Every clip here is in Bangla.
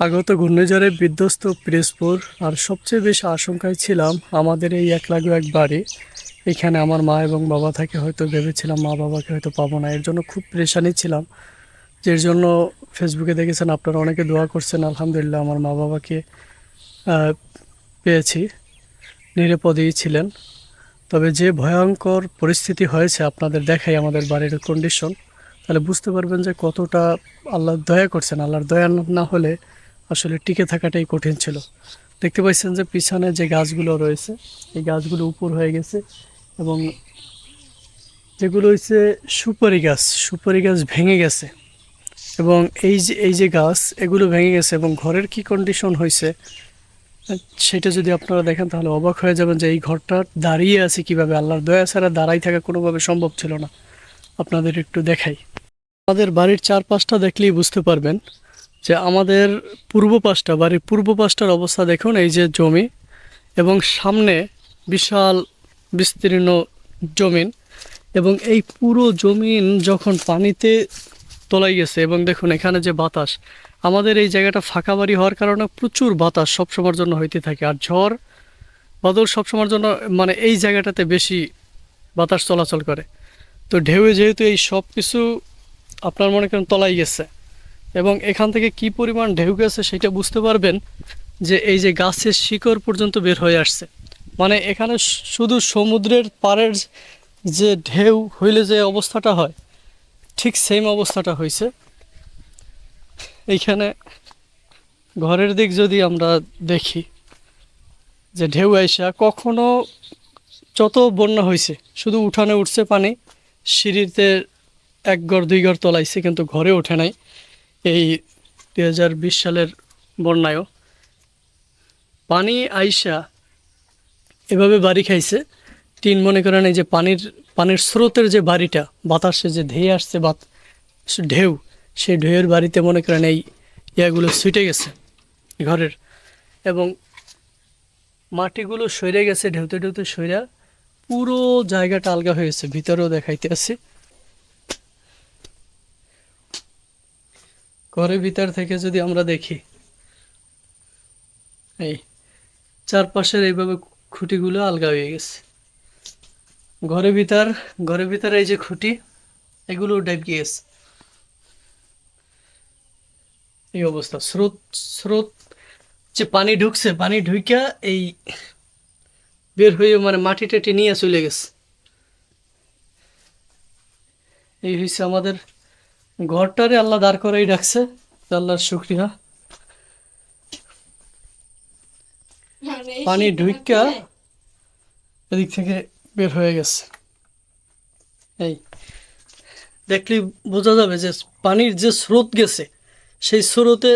আগত ঘূর্ণিঝড়ে বিধ্বস্ত পিরোজপুর আর সবচেয়ে বেশি আশঙ্কায় ছিলাম আমাদের এই এক লাগু এক বাড়ি। এখানে আমার মা এবং বাবা থাকে হয়তো ভেবেছিলাম মা বাবাকে হয়তো পাবো না, এর জন্য খুব পরেশানি ছিলাম। যের জন্য ফেসবুকে দেখেছেন আপনারা অনেকে দোয়া করছেন, আলহামদুলিল্লাহ আমার মা বাবাকে পেয়েছি, নিরাপদেই ছিলেন। তবে যে ভয়ঙ্কর পরিস্থিতি হয়েছে আপনাদের দেখাই আমাদের বাড়ির কন্ডিশন তাহলে বুঝতে পারবেন যে কতটা আল্লাহ দয়া করছেন। আল্লাহর দয়া না হলে আসলে টিকে থাকাটাই কঠিন ছিল। দেখতে পাচ্ছেন যে পিছনে যে গাছগুলো রয়েছে, এই গাছগুলো উপর হয়ে গেছে এবং যেগুলো হচ্ছে সুপারি গাছ সুপারি গাছ ভেঙে গেছে এবং এই যে এই যে গাছ, এগুলো ভেঙে গেছে এবং ঘরের কি কন্ডিশন হয়েছে সেটা যদি আপনারা দেখেন তাহলে অবাক হয়ে যাবেন যে এই ঘরটা দাঁড়িয়ে আছে কীভাবে। আল্লাহর দয়া ছাড়া দাঁড়াই থাকা কোনোভাবে সম্ভব ছিল না। আপনাদের একটু দেখাই। আমাদের বাড়ির চারপাশটা দেখলেই বুঝতে পারবেন যে আমাদের পূর্ব পাশটা, বাড়ির পূর্ব পাশটার অবস্থা দেখুন, এই যে জমি এবং সামনে বিশাল বিস্তীর্ণ জমিন এবং এই পুরো জমিন যখন পানিতে তোলাই গেছে এবং দেখুন এখানে যে বাতাস, আমাদের এই জায়গাটা ফাঁকা বাড়ি হওয়ার কারণে প্রচুর বাতাস সবসময়ের জন্য হইতে থাকে আর ঝড় বাদল সবসময়ের জন্য মানে এই জায়গাটাতে বেশি বাতাস চলাচল করে। তো ঢেউয়ে যেহেতু এই সব কিছু আপনার মনে করেন তলাই গেছে এবং এখান থেকে কি পরিমাণ ঢেউ গেছে সেটা বুঝতে পারবেন যে এই যে গাছের শিকড় পর্যন্ত বের হয়ে আসছে। মানে এখানে শুধু সমুদ্রের পাড়ের যে ঢেউ হইলে যে অবস্থাটা হয়, ঠিক সেম অবস্থাটা হয়েছে এইখানে ঘরের দিক যদি আমরা দেখি, যে ঢেউ আইসা কখনো যত বন্যা হয়েছে শুধু উঠানে উঠছে পানি, সিঁড়িতে এক ঘর দুই ঘর তলাইছে, কিন্তু ঘরে ওঠে নাই। এই দুই হাজার বিশ সালের বন্যায়ও। পানি আইসা এভাবে বাড়ি খাইছে। টিন মনে করেন এই যে পানির পানির স্রোতের যে বাড়িটা, বাতাসে যে ধেয়ে আসছে, বাত, ঢেউ, সেই ঢেউয়ের বাড়িতে মনে করেন এই ইয়াগুলো ছুটে গেছে ঘরের। এবং মাটিগুলো সরে গেছে, ঢেউতে ঢেউতে সইরা পুরো জায়গাটা আলগা হয়েছে ভিতরেও দেখাইতে আছে ঘরের ভিতর থেকে যদি আমরা দেখি, এই চারপাশের এইভাবে খুঁটিগুলো আলগা হয়ে গেছে। ঘরের ভিতর, ঘরের ভিতরে এই যে খুঁটি, এগুলো ডাইব গিয়েছে। এই অবস্থা। স্রোত স্রোত, যে পানি ঢুকছে, পানি ঢুকিয়া এই বের হয়ে মানে মাটি টাটি নিয়ে চলে গেছে। এই হয়েছে আমাদের ঘরটারে আল্লাহ দাঁড় করাই রাখছে। আল্লাহর শুক্রিয়া। পানি ঢুইকা এদিক থেকে বের হয়ে গেছে। এই দেখলেই বোঝা যাবে যে পানির যে স্রোত গেছে সেই স্রোতে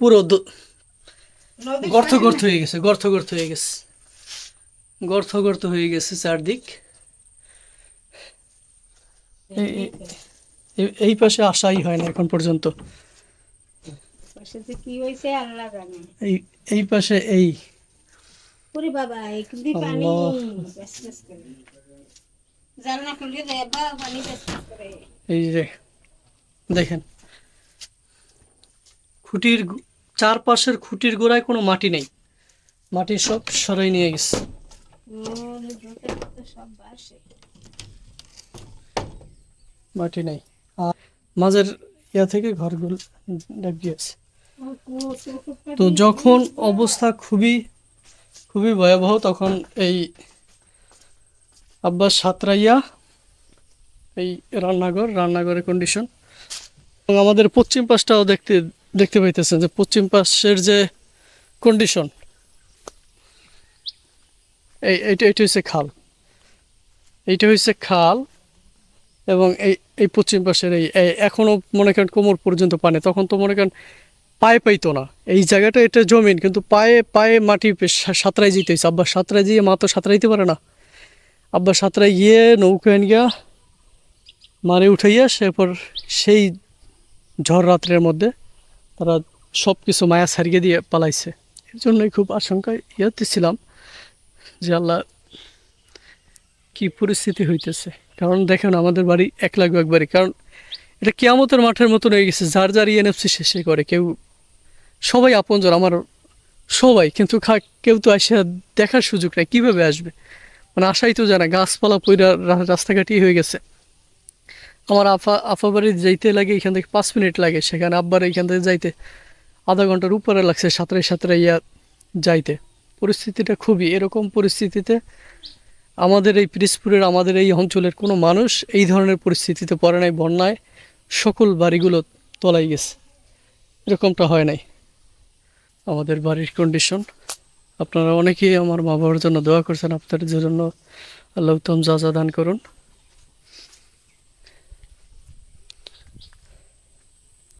পুরো গর্ত গর্ত হয়ে গেছে গর্ত গর্ত হয়ে গেছে। গর্ত গর্ত হয়ে গেছে চারদিক। এই- পাশে আসাই হয় না এখন পর্যন্ত। এই এই পাশে এই। ওরে বাবা একদি পানি আল্লাহ। বেশ বেশ করে। জানলা খুলে দেয় বা পানি বেশ বেশ করে। এই যে দেখেন। খুঁটির চারপাশের খুঁটির গোড়ায় কোনো মাটি নেই। মাটি সব সরাই নিয়ে গেছে। মাটি নেই। মাঝের ইয়া থেকে ঘরগুলো গিয়েছে তো যখন অবস্থা খুবই খুবই ভয়াবহ, তখন এই আব্বাস সাতরাইয়া, এই রান্নাঘর, রান্নাঘরের কন্ডিশন এবং আমাদের পশ্চিম পাশটাও দেখতে দেখতে পাইতেছেন যে পশ্চিম পাশের যে কন্ডিশন এই, এইটা এইটা হচ্ছে খাল। এইটা হচ্ছে খাল এবং এই এই পশ্চিম পাশের এই এখনও মনে করেন কোমর পর্যন্ত পানি, তখন তো মনে করেন পায়ে পাইতো না। এই জায়গাটা এটা জমিন, কিন্তু পায়ে পায়ে মাটি সাঁতরাই যেতে হয়েছে আব্বা সাঁতরাই গিয়ে মা তো সাঁতরাইতে পারে না। আব্বা সাঁতরাই গিয়ে নৌকা এনে গিয়া মারে উঠাইয়া সেরপর সেই ঝড় রাত্রের মধ্যে তারা সব কিছু মায়া সারিয়ে দিয়ে পালাইছে। এর জন্যই খুব আশঙ্কায় ইয়াতে ছিলাম যে আল্লাহ কি পরিস্থিতি হইতেছে? কারণ দেখেন আমাদের বাড়ি এক লাগবে একবারই। কারণ এটা কেয়ামতের মাঠের মতন হয়ে গেছে, যার যার ইএনএফসি শেষে করে। কেউ সবাই আপনজন, আমার সবাই, কিন্তু কেউ তো আসে দেখার সুযোগ নেই, কীভাবে আসবে? মানে আশাই তো জানা, গাছপালা পইরা রাস্তাঘাটই হয়ে গেছে। আমার আফা আফা বাড়ি যাইতে লাগে, এখান থেকে পাঁচ মিনিট লাগে, সেখানে আব্বার এখান থেকে যাইতে আধা ঘণ্টার উপরে লাগছে সাঁতরে সাঁতরে ইয়া যাইতে। পরিস্থিতিটা খুবই, এরকম পরিস্থিতিতে আমাদের এই পিরিসপুরের, আমাদের এই অঞ্চলের কোনো মানুষ এই ধরনের পরিস্থিতিতে পড়ে নাই, বন্যায় সকল বাড়িগুলো তলাই গেছে। এরকমটা হয় নাই। আমাদের বাড়ির কন্ডিশন আপনারা অনেকেই আমার মা বাবার জন্য দোয়া করছেন, আপনাদের জন্য আল্লাহ উত্তম যা দান করুন।